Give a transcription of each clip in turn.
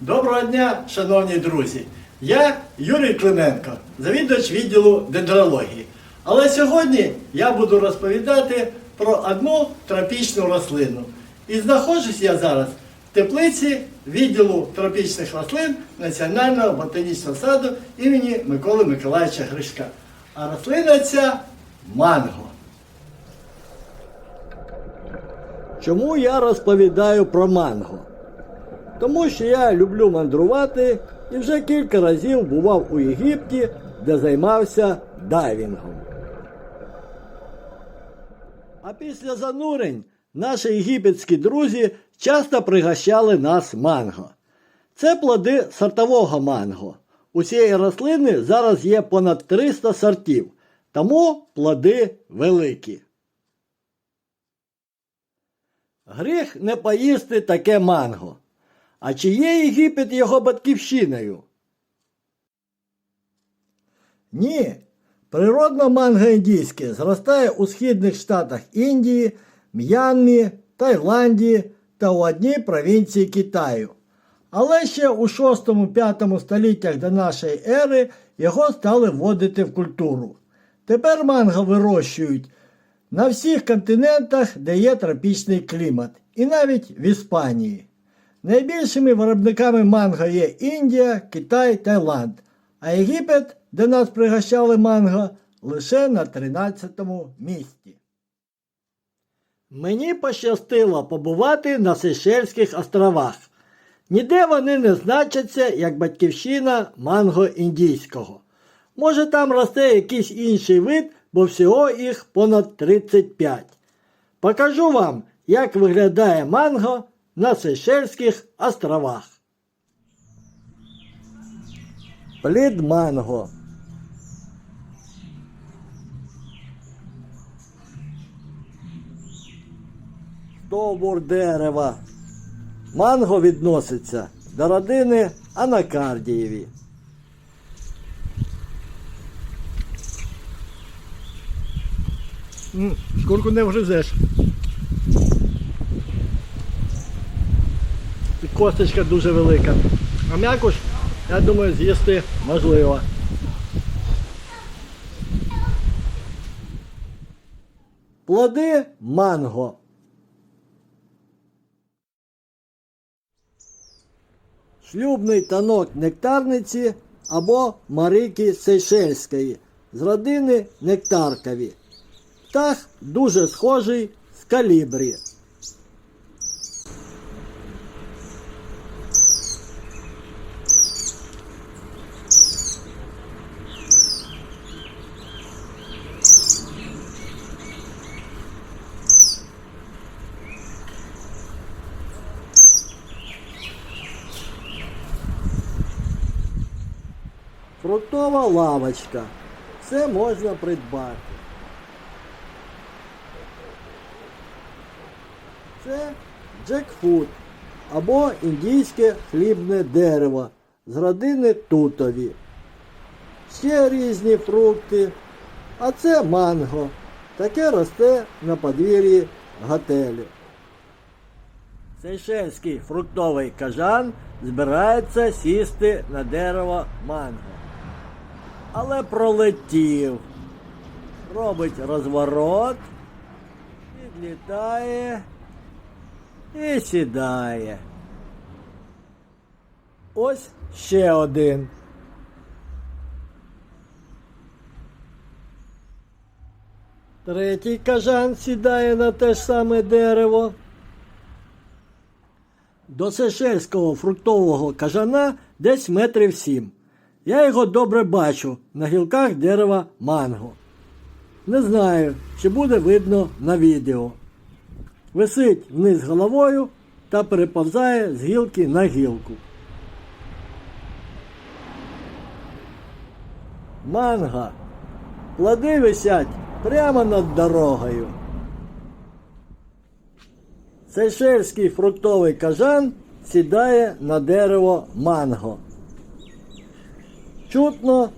Доброго дня, шановні друзі! Я Юрій Клименко, завідувач відділу дендрології. Але сьогодні я буду розповідати про одну тропічну рослину. І знаходжусь я зараз в теплиці відділу тропічних рослин Національного ботанічного саду імені Миколи Миколаївича Гришка. А рослина ця манго. Чому я розповідаю про манго? Тому що я люблю мандрувати і вже кілька разів бував у Єгипті, де займався дайвінгом. А після занурень наші єгипетські друзі часто пригощали нас манго. Це плоди сортового манго. У цієї рослини зараз є понад 300 сортів, тому плоди великі. Гріх не поїсти таке манго. А чи є Єгипет його батьківщиною? Ні. Природно манго індійське зростає у східних штатах Індії, М'янмі, Таїланді та у одній провінції Китаю. Але ще у 6-5 століттях до нашої ери його стали вводити в культуру. Тепер манго вирощують на всіх континентах, де є тропічний клімат, і навіть в Іспанії. Найбільшими виробниками манго є Індія, Китай, Таїланд, а Єгипет, де нас пригощали манго, лише на 13-му місці. Мені пощастило побувати на Сейшельських островах. Ніде вони не значаться як батьківщина манго індійського. Може там росте якийсь інший вид, бо всього їх понад 35. Покажу вам, як виглядає манго на Сейшельських островах. Плід манго. Стовбур дерева. Манго відноситься до родини анакардієві. Шкурку не вгризеш. Косточка дуже велика. А м'якуш, я думаю, з'їсти можливо. Плоди манго. Шлюбний танок нектарниці або марики сейшельської з родини нектаркові. Птах дуже схожий з калібрі. Фруктова лавочка. Все можна придбати. Це джекфут або індійське хлібне дерево з родини тутові. Ще різні фрукти. А це манго. Таке росте на подвір'ї готелю. Сейшельський фруктовий кажан збирається сісти на дерево манго. Але пролетів. Робить розворот, підлітає і сідає. Ось ще один. Третій кажан сідає на те ж саме дерево. До Сейшельського фруктового кажана десь метрів сім. Я його добре бачу на гілках дерева манго. Не знаю, чи буде видно на відео. Висить вниз головою та переповзає з гілки на гілку. Манго. Плоди висять прямо над дорогою. Сейшельський фруктовий кажан сідає на дерево манго. Чутно,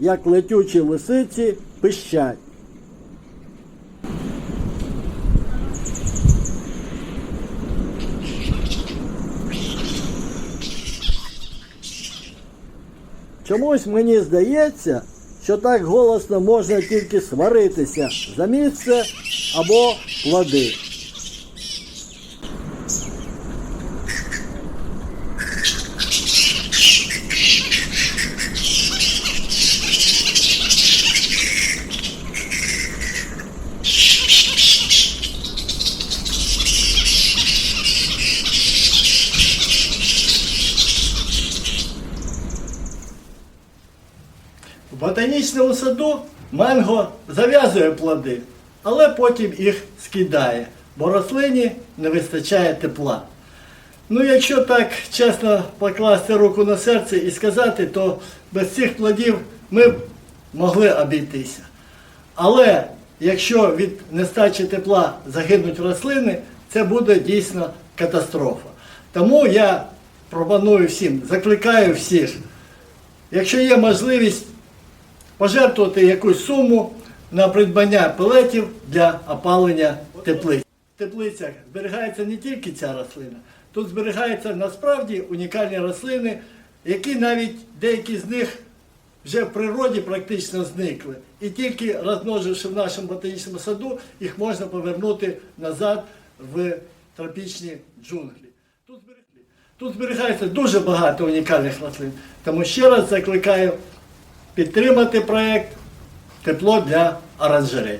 як летючі лисиці пищать. Чомусь мені здається, що так голосно можна тільки сваритися за місце або плоди. Ботанічному саду манго зав'язує плоди, але потім їх скидає, бо рослині не вистачає тепла. Ну, якщо так чесно покласти руку на серце і сказати, то без цих плодів ми б могли обійтися. Але якщо від нестачі тепла загинуть рослини, це буде дійсно катастрофа. Тому я пропоную всім, закликаю всіх, якщо є можливість пожертвувати якусь суму на придбання пелетів для опалення теплиць. В теплицях зберігається не тільки ця рослина, тут зберігаються насправді унікальні рослини, які навіть деякі з них вже в природі практично зникли. І тільки розмноживши в нашому ботанічному саду, їх можна повернути назад в тропічні джунглі. Тут зберіг- Тут зберігається дуже багато унікальних рослин. Тому ще раз закликаю підтримати проект Тепло для оранжерей.